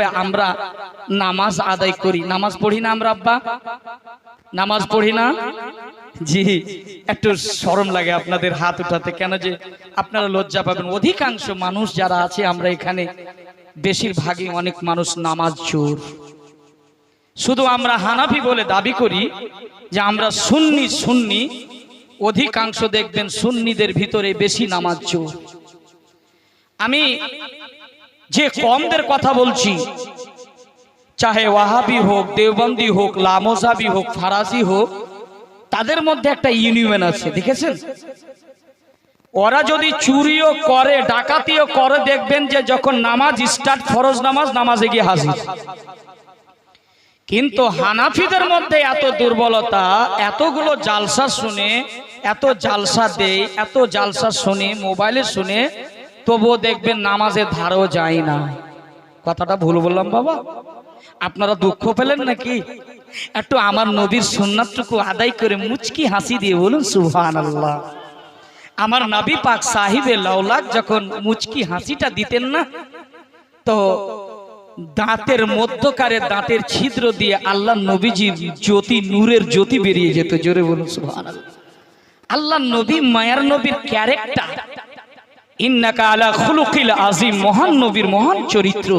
যাতে আমরা নামাজ আদায় করি। নামাজ পড়ি না আমরা, আব্বা? নামাজ পড়ি না? জি, একটু শরম লাগে আপনাদের হাত উঠাতে। কেন যে আপনারা লজ্জা পাবেন। অধিকাংশ মানুষ যারা আছে, আমরা এখানে বেশিরভাগই অনেক মানুষ নামাজ চোর শুধু আমরা হানাফি বলে দাবি করি যে আমরা সুন্নি সুন্নি। অধিকাংশ দেখবেন সুন্নিদের ভিতরে বেশি নামাজ চোর আমি যে কমদের কথা বলছি চাহে ওয়াহাবি হোক দেওবন্দি হোক লামোসাবি হোক ফারাসি হোক তাদের মধ্যে একটা ইউনিয়ন আছে দেখেছেন? ওরা যদি চুরিও করে ডাকাতিও করে দেখবেন যে যখন নামাজ স্টার্ট ফরজ নামাজ নামাজে গিয়ে হাজির। কিন্তু হানাফিদের মধ্যে এত দুর্বলতা এতগুলো জালসা শুনে এত জালসা দেয় এত জালসা শুনে মোবাইলে শুনে তবুও দেখবেন নামাজে ধারও যায় না। কথাটা ভুল বললাম বাবা। আপনারা দুঃখ পেলেন নাকি? একটু আমার নবীর সুন্নাতটুকু আদায় করে মুচকি হাসি দিয়ে বলুন সুহান আল্লাহ আমার নাবি পাক সাহিবে লাউলাক যখন মুচকি হাসিটা দিতেন না, তো দাঁতের মধ্যকারে দাঁতের ছিদ্র দিয়ে আল্লাহ নবীজির জ্যোতি, নূরের জ্যোতি বেরিয়ে যেত। জোরে বলুন সুবহান আল্লাহ নবী, মায়ার নবীর ক্যারেক্টার ইন্নাকা আলা খুলুকিল আজিম, মহান নবীর মহান চরিত্র।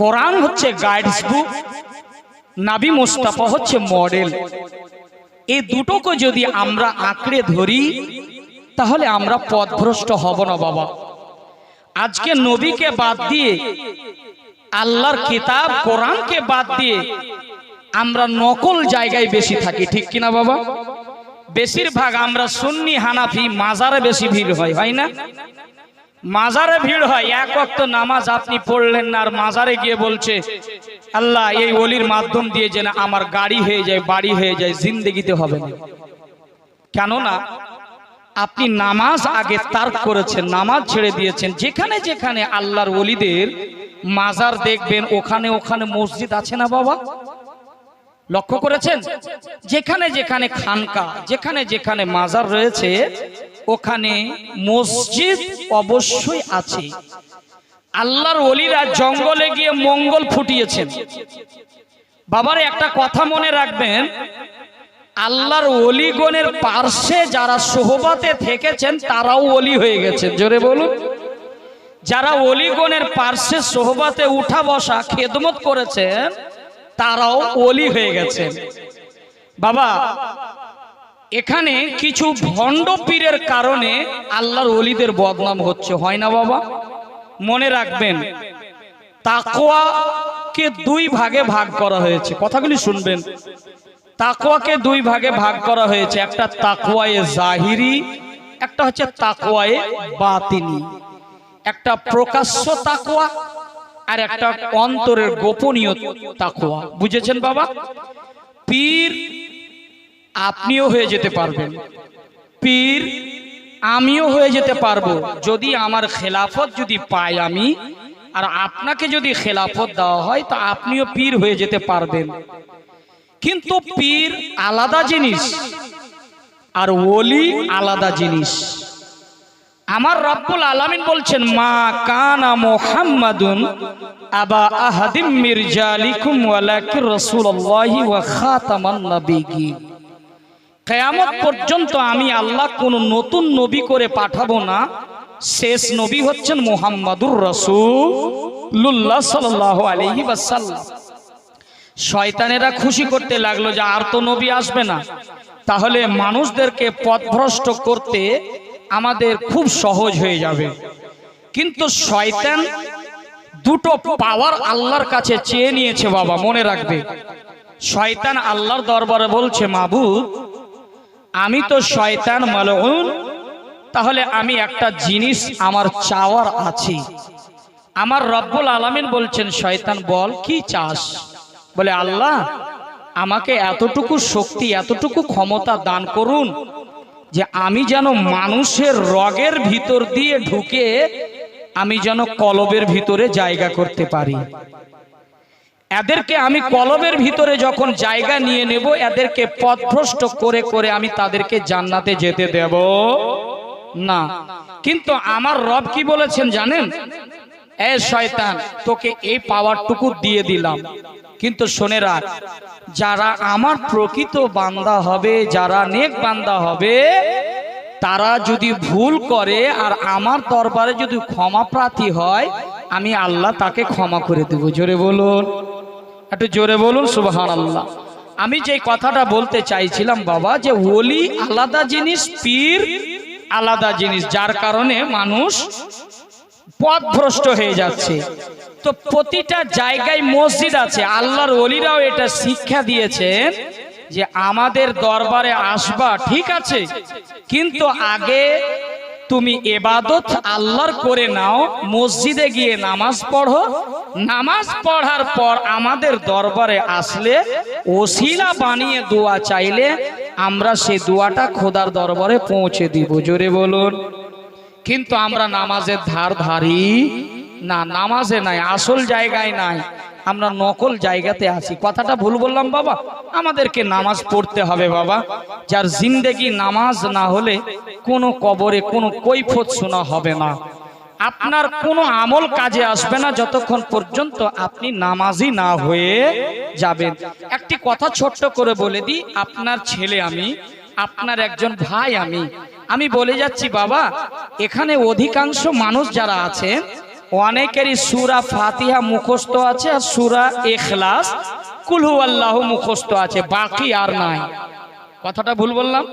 কোরআন হচ্ছে গাইডস বুক নাবি মোস্তাফা হচ্ছে মডেল এই দুটোকে যদি আমরা আঁকড়ে ধরি, তাহলে আমরা পথভ্রষ্ট হব না বাবা। আজকে নবীকে বাদ দিয়ে, আল্লাহর কিতাব, কোরআনকে বাদ দিয়ে, আমরা নকল জায়গায় বেশি থাকি, ঠিক কিনা বাবা? বেশিরভাগ আমরা সুন্নি হানাফি মাজারে বেশি ভিড় হয় হয় না? মাজারে ভিড় হয়, এক অক্ত নামাজ আপনি পড়লেন না, আর মাজারে গিয়ে বলছে, আল্লাহ, এই অলির মাধ্যম দিয়ে যেন আমার গাড়ি হয়ে যায়, বাড়ি হয়ে যায়, জিন্দেগিতে হবে না। কেননা, আপনি নামাজ আগে তার্ক করেছেন, নামাজ ছেড়ে দিয়েছেন, যেখানে যেখানে আল্লাহর ওলিদের মাজার দেখবেন, ওখানে ওখানে মসজিদ আছে না বাবা? লক্ষ্য করেছেন? যেখানে যেখানে খানকা, যেখানে যেখানে মাজার রয়েছে, ওখানে মসজিদ অবশ্যই আছে। আল্লাহর ওলিরা জঙ্গলে গিয়ে মঙ্গল ফুটিয়েছেন। বাবারে, একটা কথা মনে রাখবেন, আল্লাহর অলিগণের পার্শ্বে যারা সোহবাতে থেকেছেন, তারাও অলি হয়ে গেছেন। জোরে বলুন। যারা অলিগণের পার্শ্বে সোহবাতে উঠা বসা, খেদমত করেছেন তারাও ওলি হয়ে গেছে। বাবা এখানে কিছু ভণ্ড পীরের কারণে আল্লাহর ওলিদের বদনাম হচ্ছে হয় না বাবা? মনে রাখবেন তাকোয়াকে দুই ভাগে ভাগ করা হয়েছে। কথাগুলি শুনবেন। তাকওয়াকে দুই ভাগে ভাগ করা হয়েছে একটা তাকওয়ায়ে জাহিরি একটা হচ্ছে তাকওয়ায়ে বাতিনি। একটা প্রকাশ্য তাকওয়া আর একটা অন্তরের গোপনীয় তাকওয়া। বুঝেছেন বাবা? পীর আপনিও হয়ে যেতে পারবেন। পীর আমিও হয়ে যেতে পারব। যদি আমার খেলাফত যদি পাই আমি আর আপনাকে যদি খেলাফত দেওয়া হয় তা আপনিও পীর হয়ে যেতে পারবেন। কিন্তু পীর আলাদা জিনিস আর ওলি আলাদা জিনিস। আমার রব্বুল আলামিন বলছেন, মা কানা মুহাম্মাদুন আবা আহাদিম মিরজালিকুম ওয়ালাকিন রাসূলুল্লাহি ওয়া খাতামান নাবিয়্যিন কিয়ামত পর্যন্ত আমি আল্লাহ কোন নতুন নবী করে পাঠাবো না। শেষ নবী হচ্ছেন মুহাম্মাদুর রাসূলুল্লাহ সাল্লাল্লাহু আলাইহি ওয়াসাল্লাম। শয়তানেরা খুশি করতে লাগল যে আর তো নবী আসবে না। তাহলে মানুষদেরকে পথভ্রষ্ট করতে আমাদের খুব সহজ হয়ে যাবে। কিন্তু শয়তান দুটো পাওয়ার আল্লাহর কাছে চেয়ে নিয়েছে বাবা, মনে রাখবে। শয়তান আল্লাহর দরবারে বলছে, মাবুদ, আমি তো শয়তান মালউন, তাহলে আমি একটা জিনিস আমার চাওয়ার আছে। আমার রব্বুল আলামিন বলছেন, শয়তান, বল, কি চাস? বলে, আল্লাহ, আমাকে এতটুকু শক্তি, এতটুকু ক্ষমতা দান করুন যে আমি যেন মানুষের রগের ভিতর দিয়ে ঢুকে আমি যেন কলবের ভিতরে জায়গা করতে পারি। এদেরকে আমি কলবের ভিতরে যখন জায়গা নিয়ে নেব, এদেরকে পথভ্রষ্ট করে করে আমি তাদেরকে জান্নাতে যেতে দেব। না। কিন্তু আমার রব কি বলেছেন জানেন? এ শয়তান, তোকে এই পাওয়ারটুকু দিয়ে দিলাম। কিন্তু শোনে রাখ, যারা আমার প্রকৃত বান্দা হবে, যারা নেক বান্দা হবে, তারা যদি ভুল করে আর আমার দরবারে যদি ক্ষমা প্রার্থী হয়, আমি আল্লাহ তাকে ক্ষমা করে দেব। জোরে বলুন। একটু জোরে বলুন সুবহান আল্লাহ আমি যে কথাটা বলতে চাইছিলাম বাবা, যে ওলি আলাদা জিনিস, পীর আলাদা জিনিস, যার কারণে মানুষ পথভ্রষ্ট হয়ে যাচ্ছে। তো প্রতিটা জায়গায় মসজিদ আছে। আল্লাহর অলিরাও এটা শিক্ষা দিয়েছেন যে আমাদের দরবারে আসবা, ঠিক আছে? কিন্তু আগে তুমি এবাদত আল্লাহর করে নাও, মসজিদে গিয়ে নামাজ পড়ো। নামাজ পড়ার পর আমাদের দরবারে আসলে ওসিলা বানিয়ে দোয়া চাইলে আমরা সে দোয়াটা খোদার দরবারে পৌঁছে দিব। জোরে বলুন। কিন্তু আমরা নামাজের ধার ধারি না, নামাজে নাই, আসল জায়গায় নাই। আমরা নকল জায়গাতে আছি। কথাটা ভুল বললাম বাবা। আমাদেরকে নামাজ পড়তে হবে বাবা। যার জিন্দেগি নামাজ না হলে কোনো কবরে কোনো কৈফত শোনা হবে না। আপনার কোনো আমল কাজে আসবে না যতক্ষণ পর্যন্ত আপনি নামাজি না হয়ে যাবেন। একটি কথা ছোট্ট করে বলে দিই। আপনার ছেলে আমি, আপনার একজন ভাই আমি আমি বলে যাচ্ছি, বাবা, এখানে অধিকাংশ মানুষ যারা আছেন অনেকেরই সুরা ফাতিহা মুখস্থ আছে আর সুরা এখলাস কুলহু আল্লাহ মুখস্থ আছে, বাকি আর নাই। কথাটা ভুল বললাম?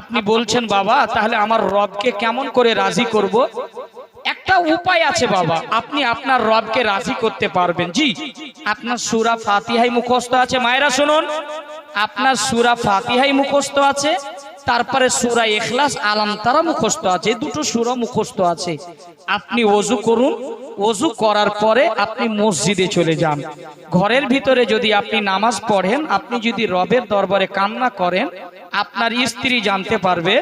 আপনি বলছেন, বাবা, তাহলে আমার রবকে কেমন করে রাজি করব? একটা উপায় আছে, বাবা, আপনি আপনার রবকে রাজি করতে পারবেন। জি, আপনার সুরা ফাতিহাই মুখস্থ আছে। মায়েরা শুনুন, আপনার সুরা ফাতিহাই মুখস্থ আছে তারপরে সুরা এখলাস আলাম তারা মুখস্থ আছে, দুটো সুরা মুখস্থ আছে। আপনি অজু করুন অজু করার পরে আপনি মসজিদে চলে যান। ঘরের ভিতরে যদি আপনি নামাজ পড়েন, আপনি যদি রবের দরবারে কান্না করেন, আপনার স্ত্রী জানতে পারবে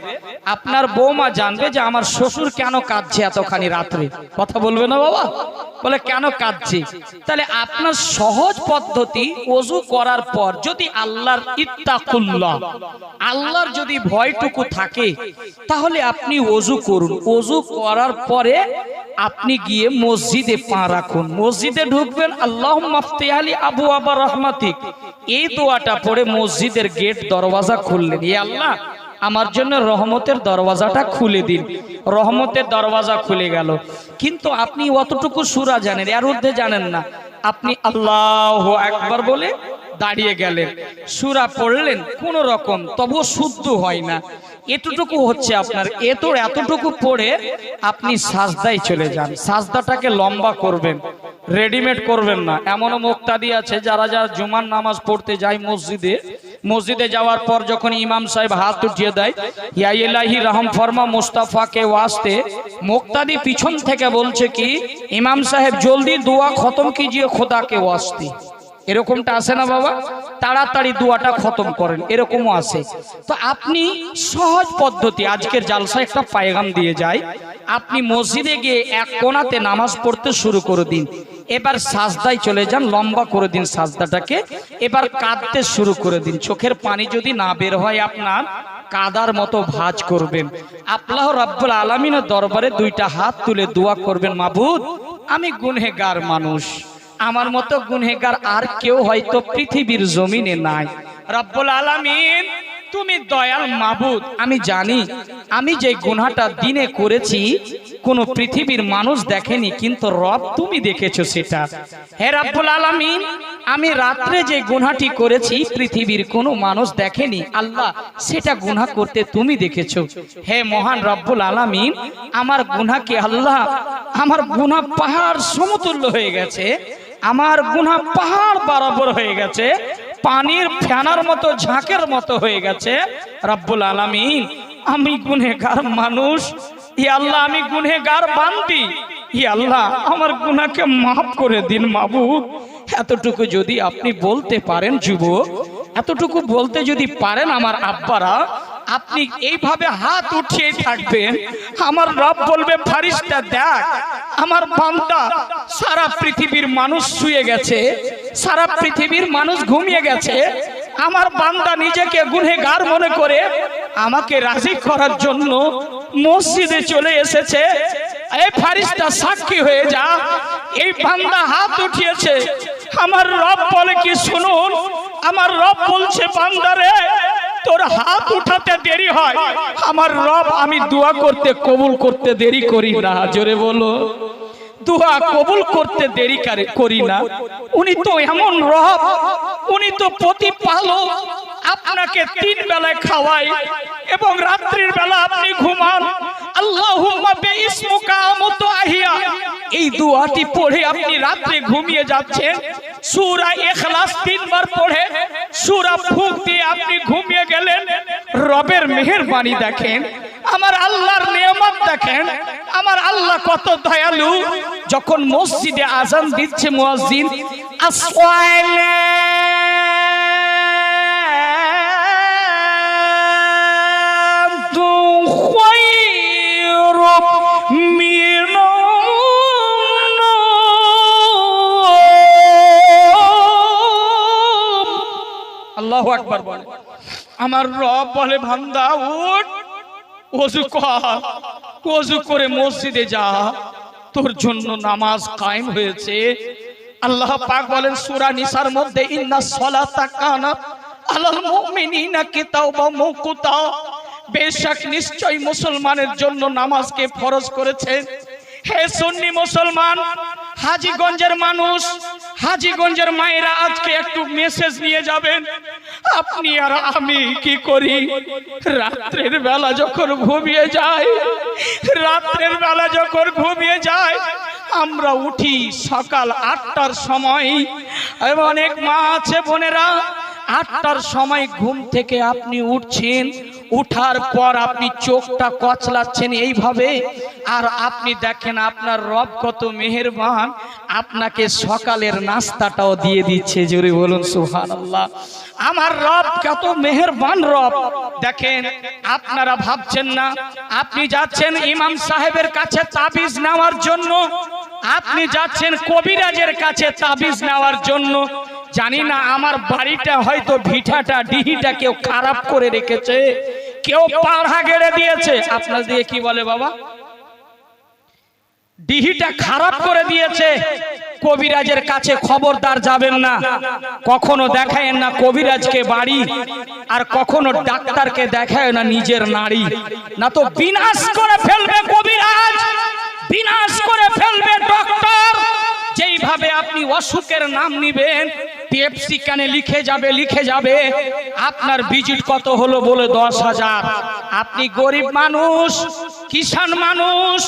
আপনার বৌমা জানবে যে আমার শ্বশুর কেন কাঁদছে এতখানি রাত্রে। কথা বলবে না বাবা? বলে, কেন কাঁদছে? তাহলে আপনার সহজ পদ্ধতি অজু করার পর যদি আল্লাহর ইত্তাকুল্লাহ, আল্লাহর যদি ভয়টুকু থাকে, তাহলে আপনি অজু করুন। অজু করার পরে আপনি গিয়ে মসজিদে পা রাখুন। মসজিদে ঢুকবেন আল্লাহ মাফতেহালি আবু আবার রহমাতিক। এই দোয়াটা পড়ে মসজিদের গেট দরওয়াজা খুললেন। এ আল্লাহ আমার জন্য রহমতের দরওয়াজাটা খুলে দিন। রহমতের দরওয়াজা খুলে গেল। কিন্তু আপনি অতটুকু সুরা জানেন এর মধ্যে জানেন না। আপনি আল্লাহ একবার বলে দাঁড়িয়ে গেলেন। সুরা পড়লেন কোন রকম তবুও শুদ্ধ হয় না। এতটুকু হচ্ছে আপনার এত এতটুকু পড়ে আপনি সাজদায় চলে যান। সাজদাটাকে লম্বা করবেন রেডিমেড করবেন না। এমনও মুক্তাদি আছে যারা যারা জুমার নামাজ পড়তে যায় মসজিদে মসজিদে যাওয়ার পর যখন ইমাম সাহেব হাত উঠিয়ে দেয়, ইয়া রহম, ফরমা মুস্তাফাকে ওয়াস্তে। মুক্তাদি পিছন থেকে বলছে কি, ইমাম সাহেব, জলদি দোয়া খতম কিজিয়ে খোদাকে ওয়াস্তে। এরকমটা আসে না বাবা? তাড়াতাড়ি দোয়াটা খতম করেন এরকমও আছে। তো আপনি সহজ পদ্ধতি আজকের জালসা একটা পায়গাম দিয়ে যায় আপনি মসজিদে গিয়ে এক কোণাতে নামাজ পড়তে শুরু করে দিন। এবার সাজদায় চলে যান লম্বা করে দিন সাজদাটাকে। এবার কাঁদতে শুরু করে দিন। চোখের পানি যদি না বের হয় আপনার কাদার মতো ভাজ করবেন। আল্লাহ রাব্বুল আলমিনের দরবারে দুইটা হাত তুলে দোয়া করবেন মাবুদ আমি গুনহেগার মানুষ। আমার মতো গুনহেগার আর কেউ হয়তো পৃথিবীর জমিনে নাই। রব্বুল আলামিন, তুমি দয়াল মাবুদ। আমি জানি, আমি যে গুনাহটা দিনে করেছি, কোন পৃথিবীর মানুষ দেখেনি, কিন্তু রব তুমি দেখেছ সেটা। হে রব্বুল আলামিন, আমি রাত্রে যে গুনাহটি করেছি, পৃথিবীর কোনো মানুষ দেখেনি। আল্লাহ সেটা গুনাহ করতে তুমি দেখেছ। হে মহান রব্বুল আলামিন, আমার গুনাহকে আল্লাহ, আমার গুনাহ পাহাড় সমতুল্য হয়ে গেছে। আমার গুনা পাহাড় বরাবর হয়ে গেছে, পানির ফ্যানার মতো, ঝাঁকের মতো হয়ে গেছে। রব্বুল আলামিন, আমি গুনেগার মানুষ। ই আল্লাহ, আমি গুনেগার বান্দি। ই আল্লাহ, আমার গুনাকে মাফ করে দিন মাবু এতটুকু যদি আপনি বলতে পারেন যুবক, এতটুকু বলতে যদি পারেন আমার আব্বারা আপনি এইভাবে হাত উঠিয়ে থাকবেন। আমার রব বলবে, ফারিস্তা, দেখ, আমার বান্দা সারা পৃথিবীর মানুষ শুয়ে গেছে, সারা পৃথিবীর মানুষ ঘুমিয়ে গেছে। আমার বান্দা নিজেকে গুনেগার মনে করে আমাকে রাজি করার জন্য মসজিদে চলে এসেছে। এই ফারিস্তা, সাক্ষী হয়ে যা, এই বান্দা হাত উঠিয়েছে। আমার রব বলে কি শুনুন? আমার রব বলছে বান্দারে তোর হাত উঠাতে দেরি হয়। আমার রব, আমি দোয়া করতে, কবুল করতে দেরি করি না। জোরে বলো। দোয়া কবুল করতে দেরি করে না। উনি তো এমন রব, উনি তো প্রতিপালক। আপনাকে তিন বেলায় খাওয়াই এবং রাত্রির বেলা আপনি ঘুমান। এই দোয়াটি পড়ে আপনি রাত্রে ঘুমিয়ে যাচ্ছেন। সূরা ইখলাস তিনবার পড়ে। সূরা ফুক দিয়ে আপনি ঘুমিয়ে গেলেন। রবের মেহেরবানি দেখেন। আমার আল্লাহর নিয়ামত দেখেন। আমার আল্লাহ কত দয়ালু। যখন মসজিদে আজান দিচ্ছে মুয়াজ্জিন আসসালাতু আল্লাহু বলে। আমার রব বলে ভান্দা উঠ, ওযু কর করে মসজিদে যা। তোর জন্য নামাজ কায়েম হয়েছে। আল্লাহ পাক বলেন, সূরা নিসার মধ্যে ইন্নাস সালাতা কানাত আলাল মুমিনিনা কিতাবা মাওকুতা বেশক নিশ্চয় মুসলমানের জন্য নামাজকে ফরজ করেছেন হে সুন্নি মুসলমান, হাজীগঞ্জের মানুষ, হাজীগঞ্জের মায়েরা আজকে একটু মেসেজ নিয়ে যাবেন। আপনি আর আমি কি করি? রাত্রের বেলা যখন ঘুমিয়ে যায় রাত্রের বেলা যখন ঘুমিয়ে যায় আমরা উঠি সকাল আটটার সময়। এবং অনেক মা আছে, বোনেরা, আটটার সময় ঘুম থেকে আপনি উঠছেন। উঠার পর আপনি চোখটা কচলাচ্ছেন এইভাবে, আর আপনি দেখেন আপনার রব কত মেহেরবান, আপনাকে সকালের নাস্তাটাও দিয়ে দিচ্ছে, জোরে বলুন সুহান আল্লাহ আমার রব কত মেহেরবান রব। দেখেন, আপনারা ভাবছেন না, আপনি যাচ্ছেন ইমাম সাহেবের কাছে তাবিজ নেওয়ার জন্য, আপনি যাচ্ছেন কবিরাজের কাছে তাবিজ নেওয়ার জন্য জানি না আমার বাড়িটা হয়তো ভিটাটা ডিহিটা কেউ খারাপ করে রেখেছে। কেউ পাড়া গেড়ে দিয়েছে। আপনার দিয়ে কি বলে বাবা? ডিহিটা খারাপ করে দিয়েছে। কবিরাজের কাছে খবরদার যাবেন না। কখনো দেখায় না কবিরাজকে বাড়ি। আর কখনো ডাক্তারকে দেখায় না নিজের নারী। না তো বিনাশ করে ফেলবে কবিরাজ। বিনাশ করে ফেলবে ডক্টর। যেইভাবে আপনি অসুখের নাম নিবেন পেপসি কানে লিখে যাবে লিখে যাবে, আপনার ভিজিট কত হলো বলে দশ হাজার। আপনি গরিব মানুষ কিষান মানুষ,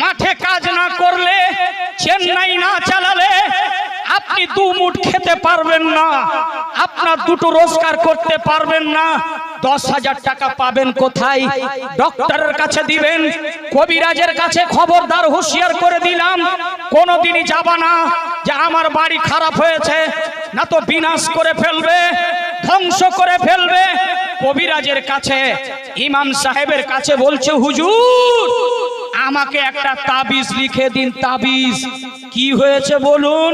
মাঠে কাজ না করলে, চেন্নাই না চালালে, আপনি দু মুঠ খেতে পারবেন না, আপনার দুটো রোজগার করতে পারবেন না দশ হাজার টাকা পাবেন কোথায়? ডক্টরের কাছে দিবেন, কবিরাজের কাছে খবরদার হুঁশিয়ার করে দিলাম। কোনোদিনই যাবা না, যে আমার বাড়ি খারাপ হয়েছে, না তো বিনাশ করে ফেলবে, ধ্বংস করে ফেলবে। কবিরাজের কাছে, ইমাম সাহেবের কাছে বলছে, হুজুর, আমাকে একটা তাবিজ লিখে দিন, তাবিজ। কি হয়েছে বলুন?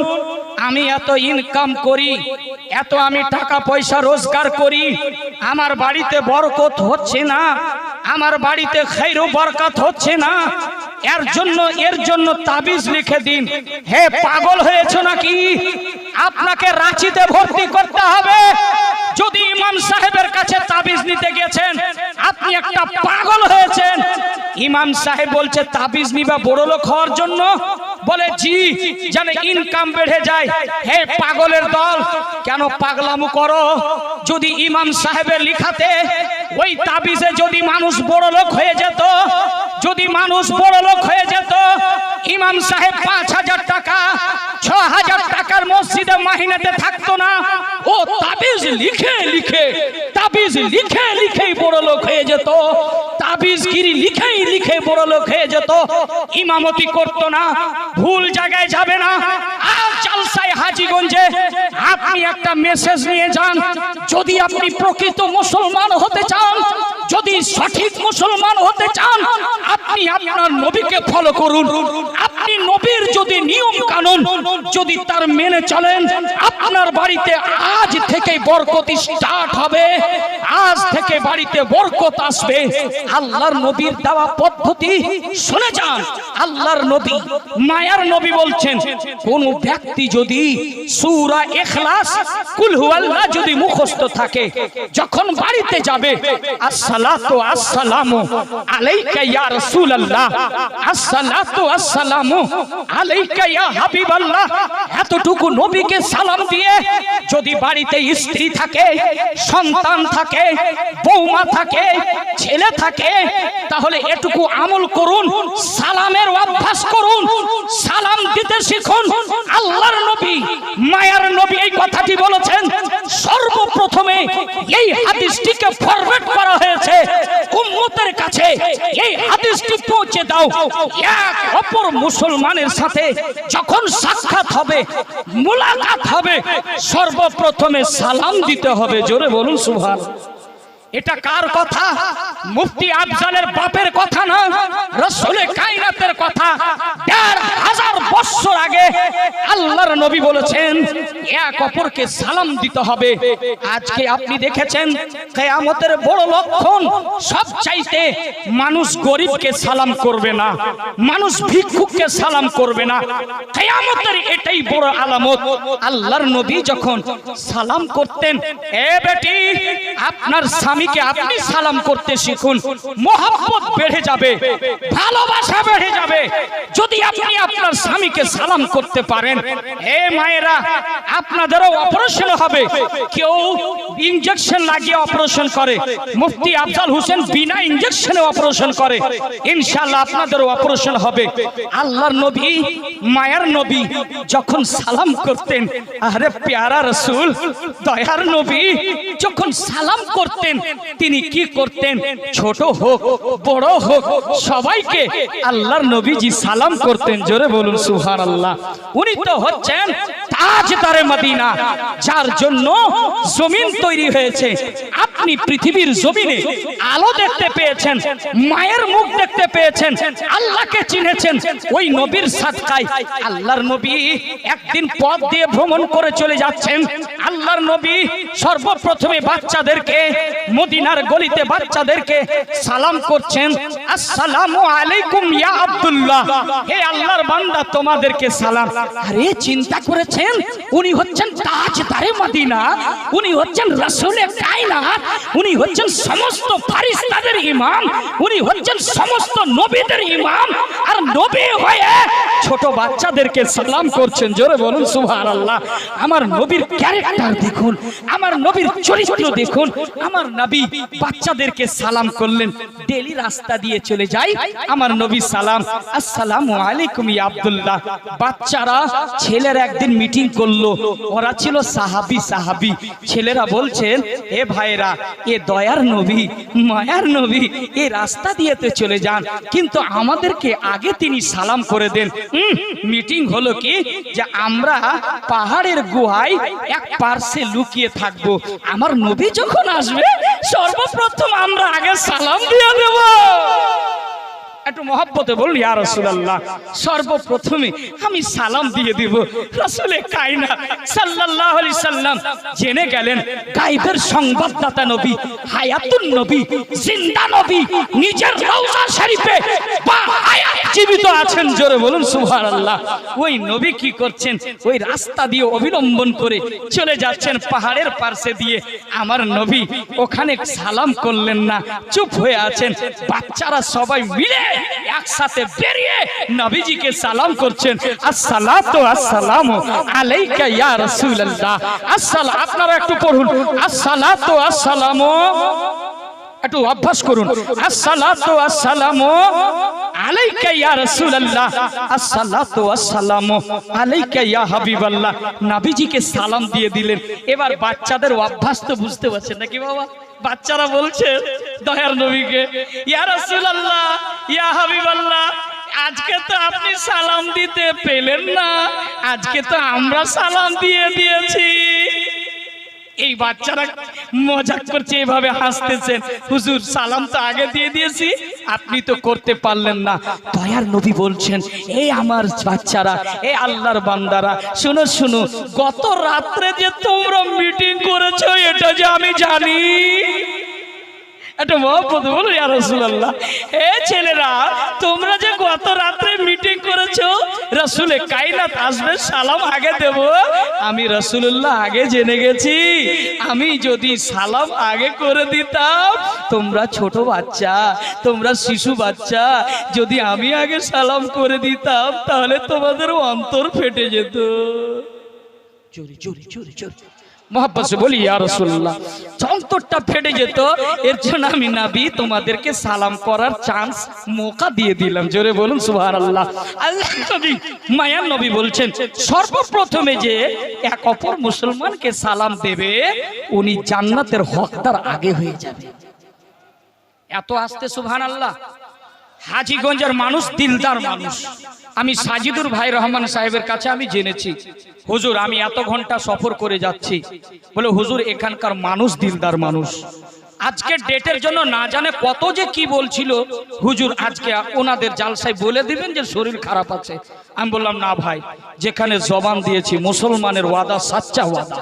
আমি এত ইনকাম করি, এত আমি টাকা পয়সা রোজগার করি, আমার বাড়িতে বরকত হচ্ছে না, আমার বাড়িতে খৈরু বরকত হচ্ছে না, এর জন্য এর জন্য তাবিজ লিখে দিন। হে পাগল হয়েছে নাকি? আপনাকে রাঁচিতে ভর্তি করতে হবে। যদি ইমাম সাহেবের কাছে তাবিজ নিতে গেছেন, আপনি একটা পাগল হয়েছেন। ইমাম সাহেব বলছে, তাবিজ নিবা বড় লোক হওয়ার জন্য? বলে, জি, যেন ইনকাম বেড়ে যায়। হে পাগলের দল, কেন পাগলামু করো? যদি ইমাম সাহেবের লিখাতে ওই তাবিজে যদি মানুষ বড় লোক হয়ে যেত, যদি মানুষ বড় লোক হয়ে যেত, ইমাম সাহেব পাঁচ হাজার টাকা, ছ হাজার টাকার মসজিদে মাহিনাতে থাকতো না। ও তাবিজ লিখে লিখে, তাবিজ লিখে, লিখেই বড় লোক হয়ে যেত। তাবিজ গিরি লিখেই লিখে বড় লোক হয়ে যেত। ইমামতি করতো না, ভুল জায়গায় যাবে না। আর চালসাই হাজিগঞ্জে আপনি একটা মেসেজ নিয়ে যান। যদি আপনি প্রকৃত মুসলমান হতে চান যদি সঠিক মুসলমান হতে চান, আপনি আপনার নবীকে ফলো করুন। আপনি নবীর যদি নিয়ম কানুন, যদি তার মেনে চলেন, আপনার বাড়িতে আজ থেকে বরকত স্টার্ট হবে। আজ থেকে বাড়িতে বরকত আসবে। আল্লাহর নবীর দেওয়া পদ্ধতি শুনে যান। আল্লাহর নবী মায়ার নবী বলছেন, কোন ব্যক্তি যদি সূরা ইখলাস, কুল হুয়াল্লাহ যদি মুখস্থ থাকে, যখন বাড়িতে যাবে আসসালাতু আসসালামু আলাইকা ইয়া রাসূলুল্লাহ। আসসালাতু আসসালামু আলাইকা ইয়া হাবিবাল্লাহ। এতটুকু নবীকে সালাম দিয়ে যদি বাড়িতে স্ত্রী থাকে, সন্তান থাকে, বৌমা থাকে, ছেলে থাকে, তাহলে এটুকু আমল করুন, সালামের অভ্যাস করুন, সালাম দিতে শিখুন। আল্লাহর নবী, মায়ার নবী এই কথাটি বলেছেন, সর্বপ্রথমে এই হাদিসটিকে ফরওয়ার্ড করা হয়েছে। উম্মতের কাছে এই হাদিসটি পৌঁছে দাও। এক অপর মুসলমানের সাথে যখন সাক্ষাৎ হবে, মুলাকাত হবে, সর্বপ্রথমে সালাম দিতে হবে। জোরে বলুন সুবহান এটা কার কথা? মুফতি আফজালের বাপের কথা না? রসুলের কায়নাতের কথা? হাজার বছর আগে আল্লাহর নবী বলেছেন, এক অপরকে সালাম দিতে হবে। আজকে আপনি দেখেছেন, কেয়ামতের বড় লক্ষণ সব চাইতে মানুষ গরিবকে সালাম করবে না, মানুষ ভিক্ষুককে সালাম করবে না। কেয়ামতের এটাই বড় আলামত। আল্লাহর নবী যখন সালাম করতেন, এ বেটি, আপনার স্বামীকে আপনি সালাম করতে শিখুন। মোহাম্মত বেড়ে যাবে, ভালোবাসা বেড়ে যাবে। যদি আপনি আপনার স্বামীকে সালাম করতে পারেন, হে মায়েরা, আপনাদেরও অপারেশন হবে। কেউ ইনজেকশন লাগিয়ে অপারেশন করে। মুফতি আফজাল হোসেন বিনা ইনজেকশনে অপারেশন করে। ইনশাআল্লাহ আপনাদেরও অপারেশন হবে। আল্লাহর নবী, মায়ার নবী যখন সালাম করতেন, আরে প্যারা রসুল, দয়ার নবী যখন সালাম করতেন, তিনি কি করতেন? ছোট হোক, বড় হোক, সবাইকে আল্লাহর নবীজি সালাম করতেন। জোরে বলুন সুহার আল্লাহ উনি তো হচ্ছেন তাজদারে মদিনা, যার জন্য জমিন তৈরি হয়েছে। আপনি পৃথিবীর জমিনে আলো দেখতে পেয়েছেন, মায়ের মুখ দেখতে পেয়েছেন, আল্লাহকে চিনেছেন, ওই নবীর সাদকায় আল্লাহর নবী একদিন পথ দিয়ে ভ্রমণ করে চলে যাচ্ছেন। আল্লাহর নবী সর্বপ্রথমে বাচ্চাদেরকে, মদিনার গলিতে বাচ্চাদেরকে সালাম করছেন, আসসালামু আলাইকুম ইয়া আব্দুল্লাহ, হে আল্লাহর বান্দা, তোমাদেরকে সালাম। আরে, চিন্তা করেছেন উনি হচ্ছেন তাজদারে মদিনা, উনি হচ্ছেন রাসূলে কায়নাত, উনি হচ্ছেন সমস্ত ফারিস্তাদের ইমাম, উনি হচ্ছেন সমস্ত নবীদের ইমাম, আর নবী হয়ে ছোট বাচ্চাদেরকে সালাম করছেন, জোরে বলুন সুবহানাল্লাহ। আমার নবীর ক্যারেক্টার দেখুন, আমার নবীর চরিত্র দেখুন, আমার নবী বাচ্চাদেরকে সালাম করলেন, ডেলি রাস্তা দিয়ে চলে যাই, আমার নবী সালাম, আসসালামু আলাইকুম ইয়া আব্দুল্লাহ। বাচ্চারা, ছেলেরা একদিন মিটিং করল। ওরা ছিল সাহাবি সাহাবি। ছেলেরা বলছেন, এ ভাইরা এ দয়ার নবী, মায়ার নবী, এ রাস্তা দিয়েতে চলে যান। কিন্তু আমাদেরকে আগে তিনি সালাম করে দেন। মিটিং হলো কি? যে আমরা পাহাড়ের গুহায় এক পার্শ্বে লুকিয়ে থাকব। আমার নবী যখন আসবে, সর্বপ্রথম আমরা আগে সালাম দিয়ে দেব। একটু মহব্বতে বলুন, ইয়া রাসূলুল্লাহ, সর্বপ্রথমে আমি সালাম দিয়ে দিব। রাসূলে কায়না সাল্লাল্লাহু আলাইহি সাল্লাম জেনে গেলেন, গায়বের সংবাদদাতা নবী, হায়াতুন নবী, জিন্দা নবী, নিজের রওজা শরীফে বা হায়াত জীবিত আছেন, জোরে বলুন, সুবহানাল্লাহ। ওই নবী কি করছেন? ওই রাস্তা দিয়ে অবিলম্বন করে চলে যাচ্ছেন, পাহাড়ের পার্শ্বে দিয়ে। আমার নবী ওখানে সালাম করলেন না, চুপ হয়ে আছেন। বাচ্চারা সবাই মিলে একসাথে বেরিয়ে নবীজিকে সালাম করছেন, আসসালাতু আসসালামু আলাইকা ইয়া রাসূলুল্লাহ। আসসালাম আপনারা একটু পড়ুন, আসসালাতু আসসালামু। একটু অভ্যাস করুন, আসসালাতু আসসালামু আলাইকা ইয়া রাসূলুল্লাহ। আসসালাতু আসসালামু আলাইকা ইয়া হাবিবাল্লাহ। নবীজিকে সালাম দিয়ে দিলেন। এবার বাচ্চাদের অভ্যাস তো বুঝতে পারছেন নাকি বাবা? বাচ্চারা বলছে, দয়ার নবীকে, ইয়া রাসূলুল্লাহ, ইয়া হাবিবাল্লাহ, আজকে তো আপনি সালাম দিতে পেলেন না, আজকে তো আমরা সালাম দিয়ে দিয়েছি। এই বাচ্চারা মজা করছে, এভাবে হাসতেছেন হুজুর, সালাম তো আগে দিয়ে দিয়েছি, আপনি তো করতে পারলেন না। দয়ার নবী বলছেন এই আমার বাচ্চারা এই আল্লাহর বান্দারা, শুনো শুনো, গত রাত্রে যে তোমরা মিটিং করেছ, এটা যে আমি জানি। একটা মহব্বত, বলো, ইয়া রাসূলুল্লাহ। এ ছেলেরা, তোমরা যে গত রাত্রে মিটিং করেছ রাসূলে কায়নাত আসবে, সালাম আগে দেব। আমি রসুল্লাহ আগে জেনে গেছি। আমি যদি সালাম আগে করে দিতাম, তোমরা ছোট বাচ্চা, তোমরা শিশু বাচ্চা, যদি আমি আগে সালাম করে দিতাম, তাহলে তোমাদের অন্তর ফেটে যেত। চুরি চুরি চুরি চুরি। মোহাম্মদ সে বলি, ইয়া রাসূলুল্লাহ ফেটে যেত, এর জন্য আমি নাবি তোমাদেরকে সালাম করার চান্স মোকা দিয়ে দিলাম। জোরে বলুন, সুবহানাল্লাহ। আল্লাহ নবী, মায়ার নবী বলছেন, সর্বপ্রথমে যে এক অপর মুসলমানকে সালাম দেবে, উনি জান্নাতের হকদার আগে হয়ে যাবে। এত আসতে, সুবহানাল্লাহ। হাজিগঞ্জের মানুষ, দিলদার মানুষ। আমি সাজিদুর ভাই রহমান সাহেবের কাছে আমি জেনেছি, হুজুর, আমি এত ঘণ্টা সফর করে যাচ্ছি। বলে, হুজুর, এখানকার মানুষ দিলদার মানুষ। আজকে ডেটের জন্য না জানে কত যে কি বলছিল। হুজুর, আজকে ওনাদের জালসায় বলে দিবেন যে শরীর খারাপ আছে। আমি বললাম, না ভাই, যেখানে জবান দিয়েছি, মুসলমানের ওয়াদা, সাচ্চা ওয়াদা।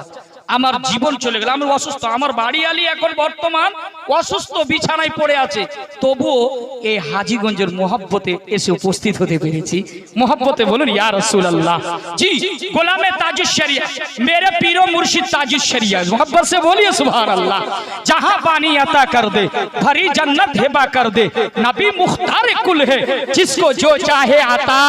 আমার জীবন চলে গেল আমি অসুস্থ আমার বাড়ি আলি এখন বর্তমান অসুস্থ বিছানায় পড়ে আছে তবুও এই হাজিগঞ্জের মোহাব্বতে এসে উপস্থিত হতে পেরেছি মোহাব্বতে বলুন ইয়া রাসূলুল্লাহ জি গোলামে তাজুস শরিয়া मेरे पीरो मुर्शिद ताजुस शरिया मोहब्बत से बोलिए सुभान अल्लाह जहां पानी अता कर दे भरी जन्नत हेबा कर दे नबी मुख्तार कुल है जिसको जो चाहे आता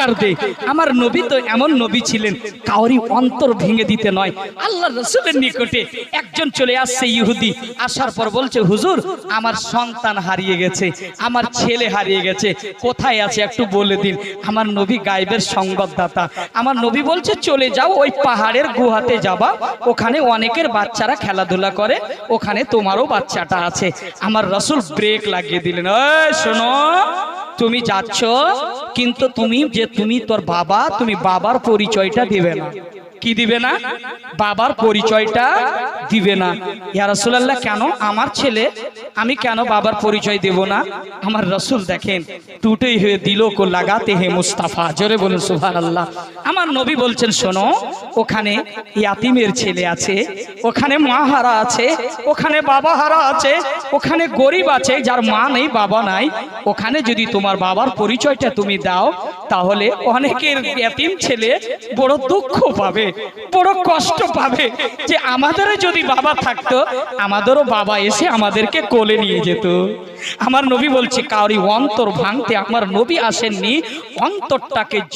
পুরস্কার দে। আমার নবী তো এমন নবী ছিলেন কাউরি অন্তর ভেঙে দিতে নয়। আল্লাহ রসুলের নিকটে একজন চলে আসছে ইহুদি, আসার পর বলছে, হুজুর, আমার সন্তান হারিয়ে গেছে, আমার ছেলে হারিয়ে গেছে, কোথায় আছে একটু বলে দিন। আমার নবী গাইবের সংবাদদাতা। আমার নবী বলছে, চলে যাও ওই পাহাড়ের গুহাতে যাবা, ওখানে অনেকের বাচ্চারা খেলাধুলা করে, ওখানে তোমারও বাচ্চাটা আছে। আমার রসুল ব্রেক লাগিয়ে দিলেন শোনো, তুমি যাচ্ছ, কিন্তু তুমি যে তুমি তোর বাবা তুমি বাবার পরিচয়টা দিবে না। কি দিবে না? বাবার পরিচয়টা দিবে না। ইয়া রাসূলুল্লাহ, কেন? আমার ছেলে, আমি কেন বাবার পরিচয় দেব না? আমার রসুল দেখেন টুটেই হয়ে দিল কো লাগাতে হে মুস্তাফা। জোরে বলুন, সুবহানাল্লাহ। আমার নবী বলছেন, শোনো, ওখানে ইয়াতিমের ছেলে আছে, ওখানে মা হারা আছে, ওখানে বাবা হারা আছে, ওখানে গরিব আছে, যার মা নেই, বাবা নাই। ওখানে যদি তোমার বাবার পরিচয়টা তুমি দাও, তাহলে অনেকের এতিম ছেলে বড় দুঃখ পাবে। বড় কষ্ট পাবে যে আমাদেরও যদি বাবা থাকতো, আমাদেরও বাবা এসে আমাদেরকে কোলে নিয়ে যেত। আমার নবী বলছে কারি অন্তর ভাঙতে আমার নবী আসেননি, অন্তরটাকে